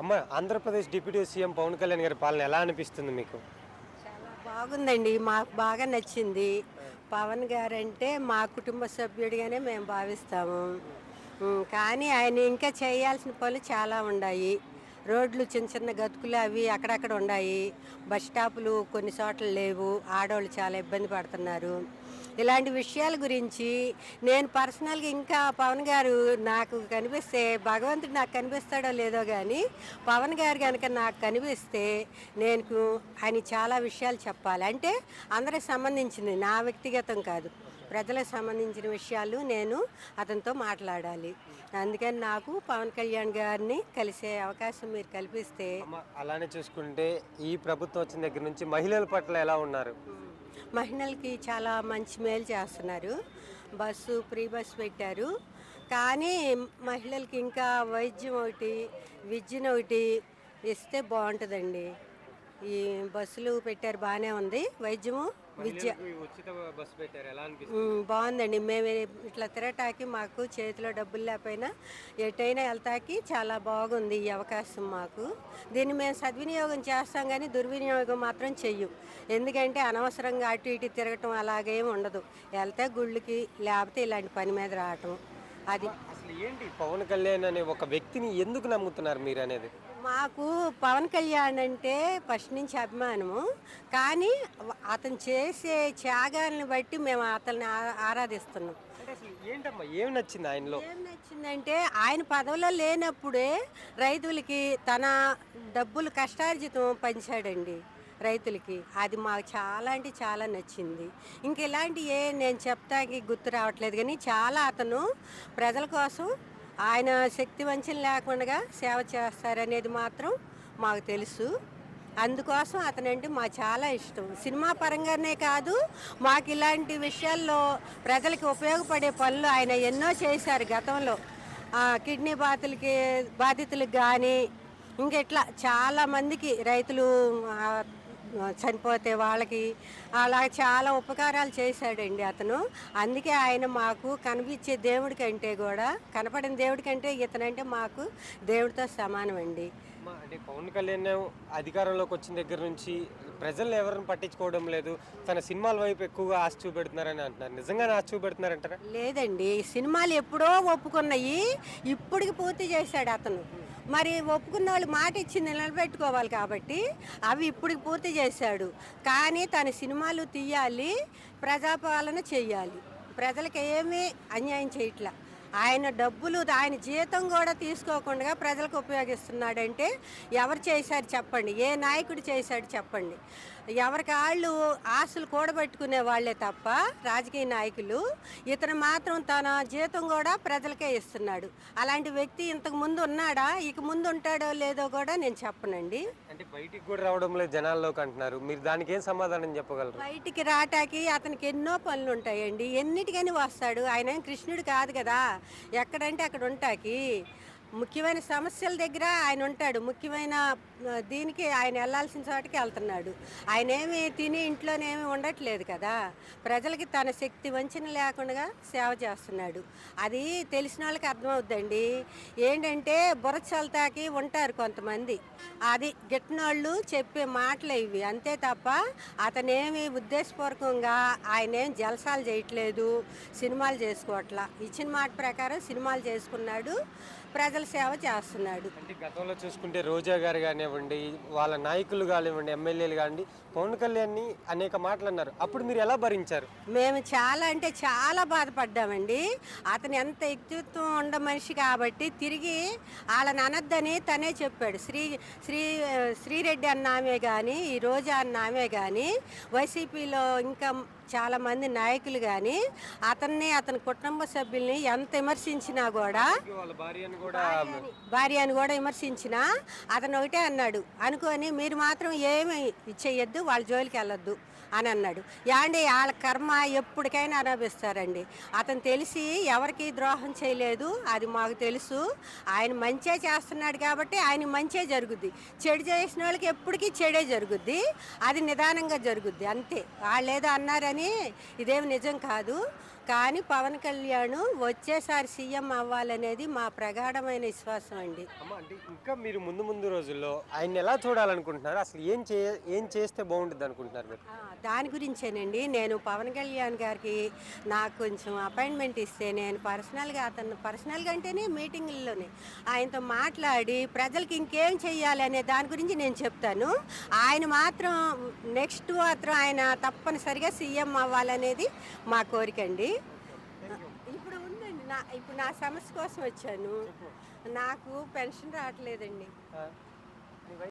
అమ్మ Andhra Pradesh deputy CM Pavan Kalyan గారి పాలన ఎలా అనిపిస్తుంది మీకు? చాలా బాగుందండి. మాకు బాగా నచ్చింది. పవన్ గారు అంటే మా కుటుంబ సభ్యుడిగానే మేము భావిస్తాము. ఉమ్, కానీ ఆయన ఇంకా చేయాల్సిన పనులు చాలా ఉన్నాయి. రోడ్లు చిన్న చిన్న గతుకులు అవి అక్కడక్కడ ఉన్నాయి. బస్ స్టాపులు కొన్ని చోట్ల లేవు. ఆడవాళ్ళు చాలా ఇబ్బంది పడుతున్నారు. ఇలాంటి విషయాల గురించి నేను పర్సనల్గా ఇంకా పవన్ గారు నాకు కనిపిస్తే భగవంతుడు నాకు కనిపిస్తాడో లేదో కానీ పవన్ గారు కనుక నాకు కనిపిస్తే నేను ఆయన చాలా విషయాలు చెప్పాలి. అంటే అందరికి సంబంధించింది నా వ్యక్తిగతం కాదు. ప్రజలకు సంబంధించిన విషయాలు నేను అతనితో మాట్లాడాలి. అందుకని నాకు పవన్ కళ్యాణ్ గారిని కలిసే అవకాశం మీరు కల్పిస్తే అలానే చూసుకుంటే ఈ ప్రభుత్వం వచ్చిన దగ్గర నుంచి మహిళల పట్ల ఎలా ఉన్నారు? మహిళలకి చాలా మంచి మేలు చేస్తున్నారు. బస్సు ఫ్రీ బస్సు పెట్టారు. కానీ మహిళలకి ఇంకా వైద్యం ఒకటి విద్యను ఒకటి ఇస్తే బాగుంటుందండి. ఈ బస్సులు పెట్టారు బాగానే ఉంది. వైద్యము విద్య. ఉచిత బస్సు పెట్టారు ఎలా అనిపిస్తుంది? ఉమ్, బాగుందండి. మేము ఇట్లా తిరగటానికి మాకు చేతిలో డబ్బులు లేకపోయినా ఎటైనా వెళ్తాకి చాలా బాగుంది ఈ అవకాశం మాకు. దీన్ని మేము సద్వినియోగం చేస్తాం కానీ దుర్వినియోగం మాత్రం చెయ్యం. ఎందుకంటే అనవసరంగా అటు ఇటు తిరగటం అలాగేం ఉండదు. వెళ్తే గుళ్ళకి లేకపోతే ఇలాంటి పని మీద రావటం. అది. అసలు ఏంటి పవన్ కళ్యాణ్ అనే ఒక వ్యక్తిని ఎందుకు నమ్ముతున్నారు మీరు అనేది మాకు పవన్ కళ్యాణ్ అంటే ఫస్ట్ నుంచి అభిమానము. కానీ అతను చేసే త్యాగాలను బట్టి మేము అతన్ని ఆరాధిస్తున్నాం. అంటే అసలు ఏంటమ్మా? ఏం నచ్చింది ఆయనలో? ఏం నచ్చిందంటే ఆయన పదవిలో లేనప్పుడే రైతులకి తన డబ్బులు కష్టార్జితం పంచాడండి. రైతులకి. అది మాకు చాలా అంటే చాలా నచ్చింది. ఇంక ఇలాంటి ఏ నేను చెప్తాకి గుర్తు రావట్లేదు కానీ చాలా అతను ప్రజల కోసం ఆయన శక్తి వంచన లేకుండా సేవ చేస్తారనేది మాత్రం మాకు తెలుసు. అందుకోసం అతనంటే మా చాలా ఇష్టం. సినిమా పరంగానే కాదు మాకు ఇలాంటి విషయాల్లో ప్రజలకి ఉపయోగపడే పనులు ఆయన ఎన్నో చేశారు గతంలో. కిడ్నీ బాధితులకి బాధితులకు కానీ ఇంకెట్లా ఇట్లా చాలా మందికి రైతులు చనిపోతే వాళ్ళకి అలా చాలా ఉపకారాలు చేశాడండి అతను. అందుకే ఆయన మాకు కనిపించే దేవుడి కంటే కూడా కనపడిన దేవుడి కంటే ఇతనంటే మాకు దేవుడితో సమానం అండి అంటే పవన్ కళ్యాణ్ అధికారంలోకి వచ్చిన దగ్గర నుంచి ప్రజల్ని ఎవరిని పట్టించుకోవడం లేదు. తన సినిమాల వైపు ఎక్కువగా ఆశ చూపెడుతున్నారని అంటున్నారు. నిజంగానే ఆశ చూపెడుతున్నారంటారా? లేదండి సినిమాలు ఎప్పుడో ఒప్పుకున్నాయి ఇప్పటికి పూర్తి చేశాడు అతను. మరి ఒప్పుకున్న వాళ్ళు మాట ఇచ్చి నిలబెట్టుకోవాలి కాబట్టి అవి ఇప్పటికి పూర్తి చేశాడు. కానీ తన సినిమాలు తీయాలి ప్రజాపాలన చేయాలి ప్రజలకు ఏమీ అన్యాయం చేయట్లా. ఆయన డబ్బులు ఆయన జీతం కూడా తీసుకోకుండా ప్రజలకు ఉపయోగిస్తున్నాడంటే ఎవరు చేశారు చెప్పండి. ఏ నాయకుడు చేశాడు చెప్పండి. ఎవరికి వాళ్ళు ఆశలు కూడబెట్టుకునే వాళ్ళే తప్ప రాజకీయ నాయకులు ఇతను మాత్రం తన జీతం కూడా ప్రజలకే ఇస్తున్నాడు. అలాంటి వ్యక్తి ఇంతకు ముందు ఉన్నాడా? ఇక ముందు ఉంటాడో లేదో కూడా నేను చెప్పనండి. అంటే బయటికి కూడా రావడం లేదు జనాల్లోకి అంటున్నారు. మీరు దానికి ఏం సమాధానం చెప్పగలరు? బయటికి రాటాకి అతనికి ఎన్నో పనులు ఉంటాయండి. ఎన్నిటికని వస్తాడు? ఆయన కృష్ణుడు కాదు కదా. ఎక్కడంటే అక్కడ ఉంటాకి. ముఖ్యమైన సమస్యల దగ్గర ఆయన ఉంటాడు. ముఖ్యమైన దీనికి ఆయన వెళ్ళాల్సిన చోటికి వెళ్తున్నాడు. ఆయన ఏమి తిని ఇంట్లోనేమి ఉండట్లేదు కదా. ప్రజలకి తన శక్తి వంచన లేకుండా సేవ చేస్తున్నాడు. అది తెలిసిన వాళ్ళకి అర్థమవుద్దండి. ఏంటంటే బుర్ర చల్తాకి ఉంటారు కొంతమంది. అది గిట్టినోళ్ళు చెప్పే మాటలు ఇవి. అంతే తప్ప అతనేమి ఉద్దేశపూర్వకంగా ఆయన ఏం జలసాలు చేయట్లేదు సినిమాలు చేసుకోవట్లా. ఇచ్చిన మాట ప్రకారం సినిమాలు చేసుకున్నాడు. ప్రజల సేవ చేస్తున్నాడు. అంటే గతంలో చూసుకుంటే రోజా గారు కానివ్వండి వాళ్ళ నాయకులు కానివ్వండి ఎమ్మెల్యేలు కానివ్వండి పవన్ కళ్యాణ్ని అనేక మాటలు అన్నారు. అప్పుడు మీరు ఎలా భరించారు? మేము చాలా అంటే చాలా బాధపడ్డామండి. అతను ఎంత వ్యక్తిత్వం ఉండ మనిషి కాబట్టి తిరిగి వాళ్ళని అనద్దని తనే చెప్పాడు. శ్రీ శ్రీ శ్రీరెడ్డి అన్న ఆమె కానీ ఈ రోజా అన్న ఆమె కానీ వైసీపీలో ఇంకా చాలా మంది నాయకులు కానీ అతన్ని అతని కుటుంబ సభ్యుల్ని ఎంత విమర్శించినా కూడా కూడా భార్యను. కూడా విమర్శించిన అతను ఒకటే అన్నాడు. అనుకొని మీరు మాత్రం ఏమి ఇచ్చేయద్దు వాళ్ళ జోలికి వెళ్ళొద్దు అని అన్నాడు. యాండి వాళ్ళ కర్మ ఎప్పటికైనా అనుభవిస్తారండి అతను తెలిసి ఎవరికి ద్రోహం చేయలేదు అది మాకు తెలుసు. ఆయన మంచే చేస్తున్నాడు కాబట్టి ఆయన మంచే జరుగుద్ది. చెడు చేసిన వాళ్ళకి ఎప్పటికీ చెడే జరుగుద్ది అది నిదానంగా జరుగుద్ది. అంతే. వాళ్ళు ఏదో అన్నారని ఇదేమి నిజం కాదు. కానీ పవన్ కళ్యాణ్ వచ్చేసారి సీఎం అవ్వాలనేది మా ప్రగాఢమైన విశ్వాసం అండి. అంటే ఇంకా మీరు ముందు ముందు రోజుల్లో ఆయన్ని ఎలా చూడాలనుకుంటున్నారు? అసలు ఏం చే ఏం చేస్తే బాగుంటుంది అనుకుంటున్నారు మీరు? దాని గురించేనండి. నేను పవన్ కళ్యాణ్ గారికి నాకు కొంచెం అపాయింట్మెంట్ ఇస్తే నేను పర్సనల్గా అతను పర్సనల్గా అంటేనే మీటింగుల్లోనే ఆయనతో మాట్లాడి ప్రజలకి ఇంకేం చెయ్యాలి అనే దాని గురించి నేను చెప్తాను. ఆయన మాత్రం నెక్స్ట్ మాత్రం ఆయన తప్పనిసరిగా సీఎం అవ్వాలనేది మా కోరిక అండి. ఇప్పుడు ఉందండి. నా ఇప్పుడు నా సమస్య కోసం వచ్చాను. నాకు పెన్షన్ రావట్లేదండి.